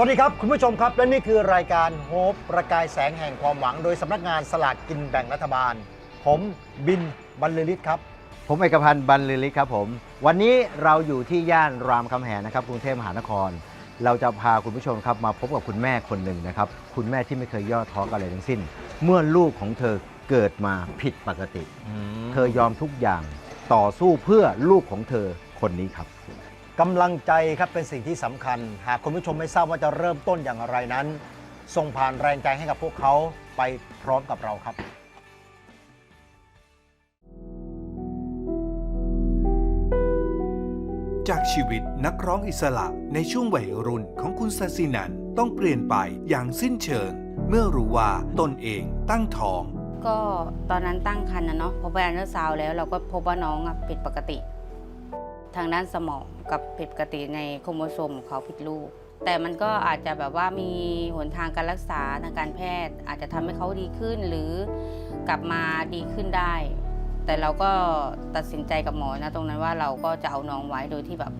สวัสดีครับ คุณผู้ชมครับ และนี่คือรายการโฮปประกายแสงแห่งความหวัง โดยสำนักงานสลากกินแบ่งรัฐบาล ผมบินบรรลือฤทธิ์ครับ ผมเอกพันธ์บรรลือฤทธิ์ครับผม วันนี้เราอยู่ที่ย่านรามคำแหงนะครับกรุงเทพมหานคร เราจะพาคุณผู้ชมครับมาพบกับคุณแม่คนหนึ่งนะครับ คุณแม่ที่ไม่เคยย่อท้อกับอะไรทั้งสิ้น เมื่อลูกของเธอเกิดมาผิดปกติ เธอยอมทุกอย่างต่อสู้เพื่อลูกของเธอคนนี้ครับ กำลังใจครับเป็นสิ่งที่สำคัญ หากคุณผู้ชมไม่ทราบว่าจะเริ่มต้นอย่างไรนั้น ส่งผ่านแรงใจให้กับพวกเขาไปพร้อมกับเราครับ จากชีวิตนักร้องอิสระในช่วงวัยรุ่นของคุณซาซินันต้องเปลี่ยนไปอย่างสิ้นเชิง เมื่อรู้ว่าตนเองตั้งท้อง ก็ตอนนั้นตั้งครรภ์นะเนาะพอไปอันเดอร์ซาวด์แล้วเราก็พบว่าน้องอะผิดปกติ ทางด้านสมองกับผิดปกติในโครโมโซมของเขาผิดลูกแต่มันก็อาจจะแบบว่ามีหนทางการรักษาทางการแพทย์ อาจจะทำให้เขาดีขึ้นหรือกลับมาดีขึ้นได้ แต่เราก็ตัดสินใจกับหมอนะตรงนั้นว่าเราก็จะเอาน้องไว้โดยที่แบบ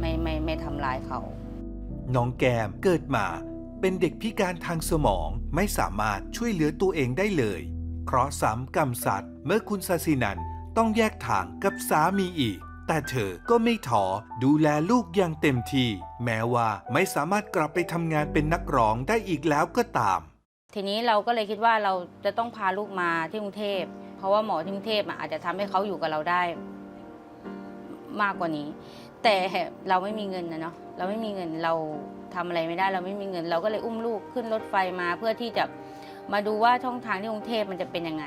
ไม่ไม่ไม่ทำร้ายเขา น้องแกมเกิดมาเป็นเด็กพิการทางสมองไม่สามารถช่วยเหลือตัวเองได้เลย เคราะห์ซ้ำกรรมสัตว์เมื่อคุณซาซินันต้องแยกทางกับสามีอีก แต่เธอก็ไม่ท้อดูแลลูกอย่างเต็มที่ แม้ว่าไม่สามารถกลับไปทำงานเป็นนักร้องได้อีกแล้วก็ตาม ทีนี้เราก็เลยคิดว่าเราจะต้องพาลูกมาที่กรุงเทพ เพราะว่าหมอที่กรุงเทพอะอาจจะทำให้เขาอยู่กับเราได้ มากกว่านี้ แต่เราไม่มีเงินนะเนาะเราไม่มีเงินเราทำอะไรไม่ได้เราไม่มีเงิน เราก็เลยอุ้มลูกขึ้นรถไฟมาเพื่อที่จะมาดูว่าช่องทางที่กรุงเทพมันจะเป็นยังไง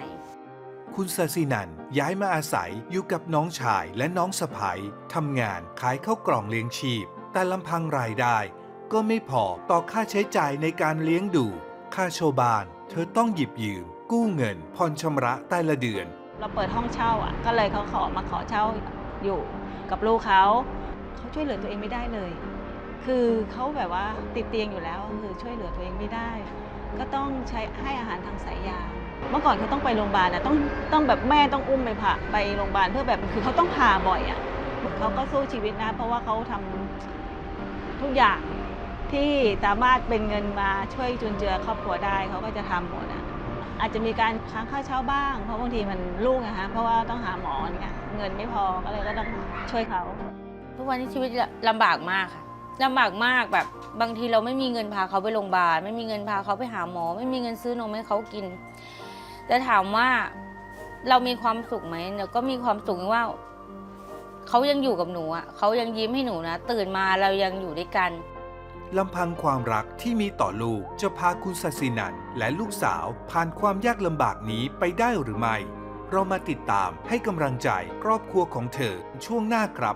คุณซาซินันย้ายมาอาศัยอยู่กับน้องชายและน้องสะใภ้ทำงานขายข้าวกล่องเลี้ยงชีพ แต่ลำพังรายได้ ก็ไม่พอต่อค่าใช้จ่ายในการเลี้ยงดู ค่าโชบ้าน เธอต้องหยิบยืม กู้เงินผ่อนชำระแต่ละเดือน เราเปิดห้องเช่าอะ ก็เลยเขาขอมาขอเช่าอยู่กับลูกเขาเขาช่วยเหลือตัวเองไม่ได้เลย คือเขาแบบว่าติดเตียงอยู่แล้วคือช่วยเหลือตัวเองไม่ได้ ก็ต้องใช้ให้อาหารทางสายยาง เมื่อก่อนเขาต้องไปโรงพยาบาลนะต้องต้องแบบแม่ต้องอุ้มไปผ่าไปโรงพยาบาลเพื่อแบบคือเขาต้องผ่าบ่อยอะเขาก็สู้ชีวิตนะ เพราะว่าเขาทำทุกอย่างที่สามารถเป็นเงินมาช่วยจุนเจือครอบครัวได้เขาก็จะทำหมดอะอาจจะมีการค้างค่าเช่าบ้าง เพราะบางทีมันลูกนะฮะเพราะว่าต้องหาหมอเนี่ยเงินไม่พอก็เลยก็ต้องช่วยเขา ทุกวันนี้ชีวิตลำบากมากค่ะ ลำบากมากแบบ บางทีเราไม่มีเงินพาเขาไปโรงพยาบาลไม่มีเงินพาเขาไปหาหมอ ไม่มีเงินซื้อนมให้เขากิน แต่ถามว่าเรามีความสุขไหมเนี่ยก็มีความสุขว่าเขายังอยู่กับหนูอะเขายังยิ้มให้หนูนะ ตื่นมาเรายังอยู่ด้วยกันลำพังความรักที่มีต่อลูกจะพาคุณซาซินันและลูกสาวผ่านความยากลำบากนี้ไปได้หรือไม่ เรามาติดตามให้กำลังใจครอบครัวของเธอช่วงหน้าครับ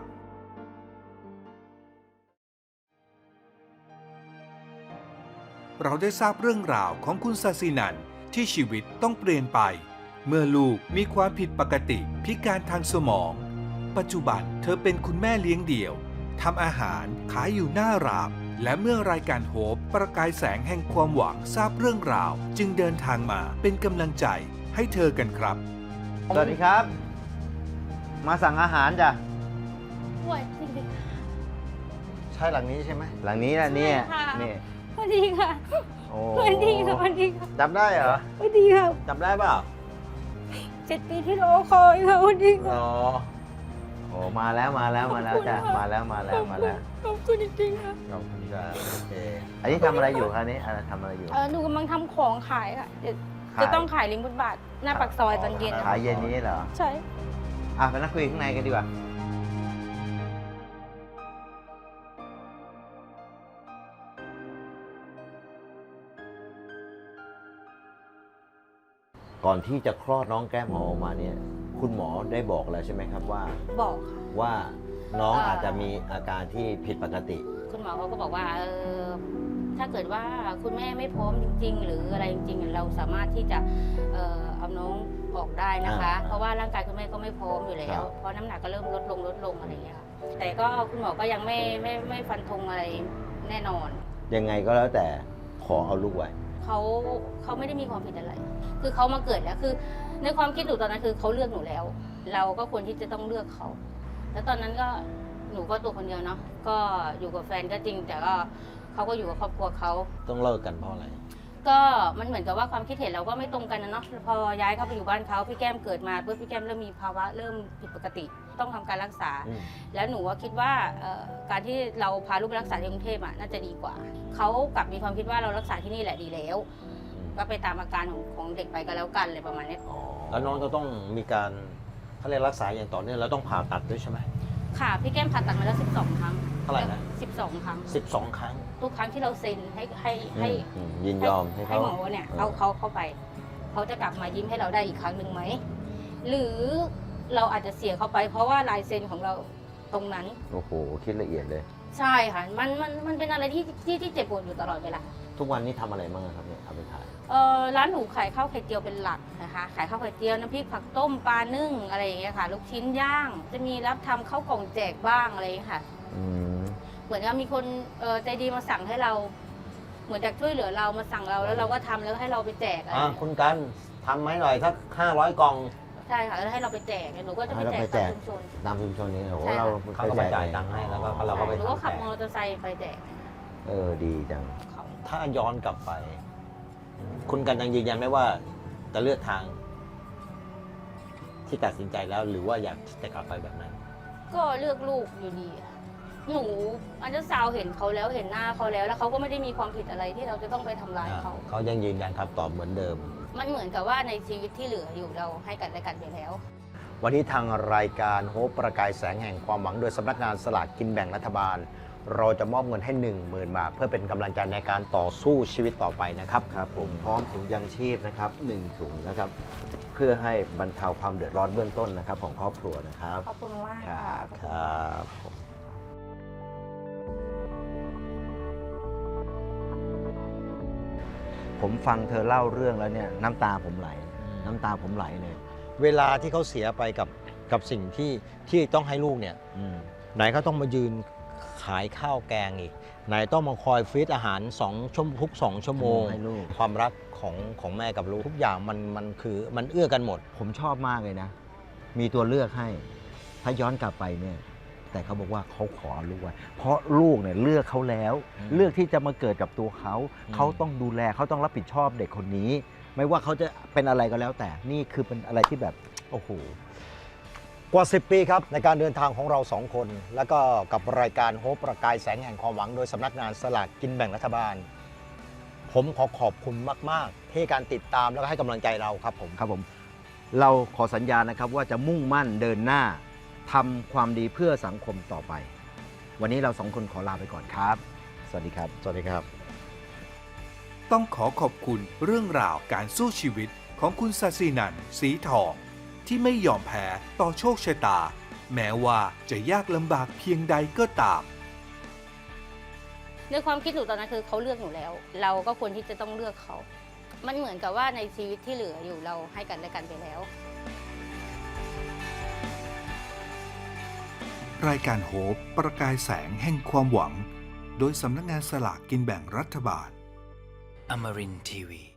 เราได้ทราบเรื่องราวของคุณซาซินันที่ชีวิตต้องเปลี่ยนไป เมื่อลูกมีความผิดปกติพิการทางสมอง ปัจจุบันเธอเป็นคุณแม่เลี้ยงเดี่ยวทำอาหารขายอยู่หน้ารามและเมื่อรายการโฮปประกายแสงแห่งความหวังทราบเรื่องราว จึงเดินทางมาเป็นกำลังใจให้เธอกันครับ สวัสดีครับ มาสั่งอาหารจ้ะใช่หลังนี้ใช่ไหมหลังนี้นะเนี่ยใช่ค่ะ นี่ส วัสดีค่ะโอ้สวัสดีค่ะสวัสดีค่ะจำได้เหรอสวัสดีค่ะจำได้เปล่าเจ็ดปีที่รอคอยค่ะสวัสดีค่ะ อ๋อโอ้มาแล้วมาแล้วมาแล้วจ้ะขอบคุณค่ะ มาแล้วมาแล้วมาแล้วขอบคุณจริงๆค่ะขอบคุณจ้ะโอเคอันนี้ทำอะไรอยู่คะนี้อันนี้ทำอะไรอยู่เออหนูกำลังทำของขายค่ะเดี๋ยวขายจะต้องขายลิงบนบาทหน้าปากซอยตอนเย็นขายเย็นนี้เหรอใช่ อะไปนั่งคุยข้างในกันดีกว่า ก่อนที่จะคลอดน้องแก้มหอมออกมาเนี่ย คุณหมอได้บอกแล้วใช่ไหมครับว่า บอกค่ะ ว่าน้องเอ่อออาจจะมีอาการที่ผิดปกติ คุณหมอเขาก็บอกว่าเออถ้าเกิดว่าคุณแม่ไม่พร้อมจริง ๆ หรืออะไรจริงๆ เราสามารถที่จะเอ่อเอาน้องออกได้นะคะ อ่าเพราะว่าร่างกายคุณแม่ก็ไม่พร้อมอยู่แล้ครัว บ เพราะน้ำหนักก็เริ่มลดลงลดลงอะไรอย่างเงี้ยค่ะแต่ก็คุณหมอก็ยังไม่ไม่ไม่ฟันธงอะไรแน่นอน ยังไงก็แล้วแต่ขอเอาลูกไว้ เขาเขาไม่ได้มีความผิดอะไร คือเขามาเกิดแล้วคือ ในความคิดหนูตอนนั้นคือเขาเลือกหนูแล้ว เราก็ควรที่จะต้องเลือกเขา แล้วตอนนั้นก็หนูก็ตัวคนเดียวเนาะก็อยู่กับแฟนก็จริง แต่ก็เขาก็อยู่กับครอบครัวเขาต้องเลิกกันเพราะอะไร ก็มันเหมือนกับว่าความคิดเห็นเราก็ไม่ตรงกันนะเนาะพอย้ายเข้าไปอยู่บ้านเขาพี่แก้มเกิดมาปุ๊บพี่แก้มเริ่มมีภาวะเริ่มผิดปกติต้องทำการรักษา อืม แล้วหนูว่าคิดว่าเอ่อการที่เราพาลูกไปรักษาที่กรุงเทพอะน่าจะดีกว่า เขากลับมีความคิดว่าเรารักษาที่นี่แหละดีแล้ว ก็ไปตามอาการของของเด็กไปก็แล้วกันเลยประมาณนี้แล้วน้องก็ต้องมีการเขาเรียกรักษาอย่างต่อเนื่องแล้วต้องผ่าตัดด้วยใช่ไหมค่ะพี่แก้มผ่าตัดมาแล้ว 12 ครั้งเท่าไหร่นะ 12 ครั้ง 12 ครั้ง ทุกครั้งที่เราเซ็นให้ให้ให้อืมยินยอมให้ให้เขา หมอเนี่ยเออเอาเขาเข้าไป เขาจะกลับมายิ้มให้เราได้อีกครั้งหนึ่งไหม หรือเราอาจจะเสียเขาไป เพราะว่าลายเซ็นของเราตรงนั้น โอ้โห คิดละเอียดเลย ใช่ค่ะ มันมันมันเป็นอะไรที่ที่ที่เจ็บปวดอยู่ตลอดเวลาทุกวันนี้ทำอะไรบ้างครับเนี่ยเอาไปขายเออร้านหนูขายข้าวไข่เจียวเป็นหลักนะคะ ขายข้าวไข่เจียวน้ำพริกผักต้มปลานึ่งอะไรอย่างเงี้ยค่ะ ลูกชิ้นย่าง จะมีรับทำข้าวกล่องแจกบ้างอะไรอย่างเงี้ยค่ะ อืมเหมือนกับมีคนเออใจดีมาสั่งให้เรา เหมือนจากช่วยเหลือเรามาสั่งเราแล้วเราก็ทำแล้วให้เราไปแจกอะไรอ่าคุณกันทำไหมหน่อยสัก500กล่อง ใช่ค่ะแล้วให้เราไปแจกหนูก็จะไปให้เราแจไปกแจตามกชุมชน ตามชุมชนนี้โอ้โหใช่ค่ะ เราเขาก็มาจ่ายตังค์ให้แล้วก็เราก็ไปหนูก็ขับทำแจกมอเตอร์ไซค์ไปแจกเออดีจัง เขาถ้าย้อนกลับไป คุณกันยังยืนยันไหมว่าจะเลือกทาง ที่ตัดสินใจแล้วหรือว่าอยากจะกลับไปแบบนั้น ก็เลือกลูกอยู่ดีอะหนูอันเดอร์ซาวน์เห็นเขาแล้วเห็นหน้าเขาแล้ว แล้วเขาก็ไม่ได้มีความผิดอะไรที่เราจะต้องไปทำร้ายเขา เขายังยืนยันคำตอบเหมือนเดิม มันเหมือนกับว่าในชีวิตที่เหลืออยู่เราให้กันและกันไปแล้ว วันนี้ทางรายการโฮปประกายแสงแห่งความหวังโดยสำนักงานสลากกินแบ่งรัฐบาล เราจะมอบเงินให้ 1 0,000 บาท เพื่อเป็นกำลังใจในการต่อสู้ชีวิตต่อไปนะครับครับผมพร้อมถุงยังชีพนะครับหนึ่งถุงนะครับ เพื่อให้บรรเทาความเดือดร้อนเบื้องต้นนะครับ ของครอบครัวนะครับขอบคุณมากคค่ะรับครับผม ผมฟังเธอเล่าเรื่องแล้วเนี่ยน้ำตาผมไหล น้ำตาผมไหลเลยเวลาที่เขาเสียไปกับกับสิ่งที่ที่ต้องให้ลูกเนี่ยอืมไหนเขาต้องมายืนขายข้าวแกงอีก ไหนต้องมาคอยฟีดอาหาร2ชั่วทุกสองชั่วโมง ให้ลูก ความรักของของแม่กับลูกทุกอย่างมันมันคือมันเอื้อกันหมด ผมชอบมากเลยนะ มีตัวเลือกให้ ถ้าย้อนกลับไปเนี่ย แต่เขาบอกว่าเขาขอลูกไว้เพราะลูกเนี่ยเลือกเขาแล้วอืมเลือกที่จะมาเกิดกับตัวเขาอืมเขาต้องดูแลเขาต้องรับผิดชอบเด็กคนนี้ ไม่ว่าเขาจะเป็นอะไรก็แล้วแต่นี่คือเป็นอะไรที่แบบโอ้โหกว่า 10 ปีครับในการเดินทางของเราสองคน แล้วก็กับรายการโฮปประกายแสงแห่งความหวังโดยสำนักงานสลากกินแบ่งรัฐบาล ผมขอขอบคุณมาก ๆ ที่การติดตามแล้วก็ให้กำลังใจเราครับผม ครับผม เราขอสัญญานะครับว่าจะมุ่งมั่นเดินหน้า ทำความดีเพื่อสังคมต่อไป วันนี้เราสองคนขอลาไปก่อนครับ สวัสดีครับ สวัสดีครับ ต้องขอขอบคุณเรื่องราวการสู้ชีวิตของคุณซาซีนันสีทอง ที่ไม่ยอมแพ้ต่อโชคชะตา แม้ว่าจะยากลำบากเพียงใดก็ตาม ในความคิดหนูตอนนั้นคือเขาเลือกหนูแล้ว เราก็ควรที่จะต้องเลือกเขา มันเหมือนกับว่าในชีวิตที่เหลืออยู่เราให้กันและกันไปแล้ว รายการโฮปประกายแสงแห่งความหวัง โดยสำนักงานสลากกินแบ่งรัฐบาล Amarin TV